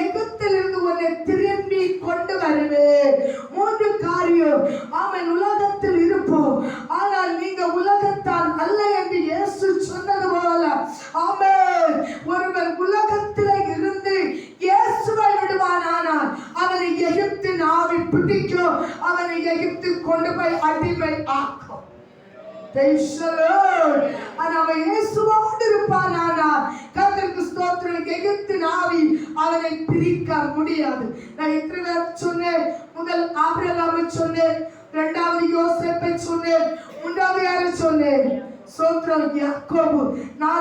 எகிப்திலிருந்து உன்னை திரும்பி கொண்டு வருவேன். மூன்று காரியம் அவன் உலகத்தில் இருப்போம். ஆனால் நீங்க உலகத்தான் அல்ல என்று இயேசு சொன்னது போல. அவன் ஒருவன் உலகத்தில் இருந்து இயேசுவை விடுவானானால் அவனை எகிப்தின் ஆவி பிடிக்கும். அவனை எகிப்து கொண்டு போய் அடிமை ஆக்கும். They should. முடியாது. நான் எத்தனை நேரம் சொன்னேன்? முதல் ஆபிரகாமை சொன்னேன். இரண்டாவது யோசேப்பை சொன்னேன். மூன்றாவது யாரை சொன்னேன்? சோத்ரம் யாக்கோபு. நாலு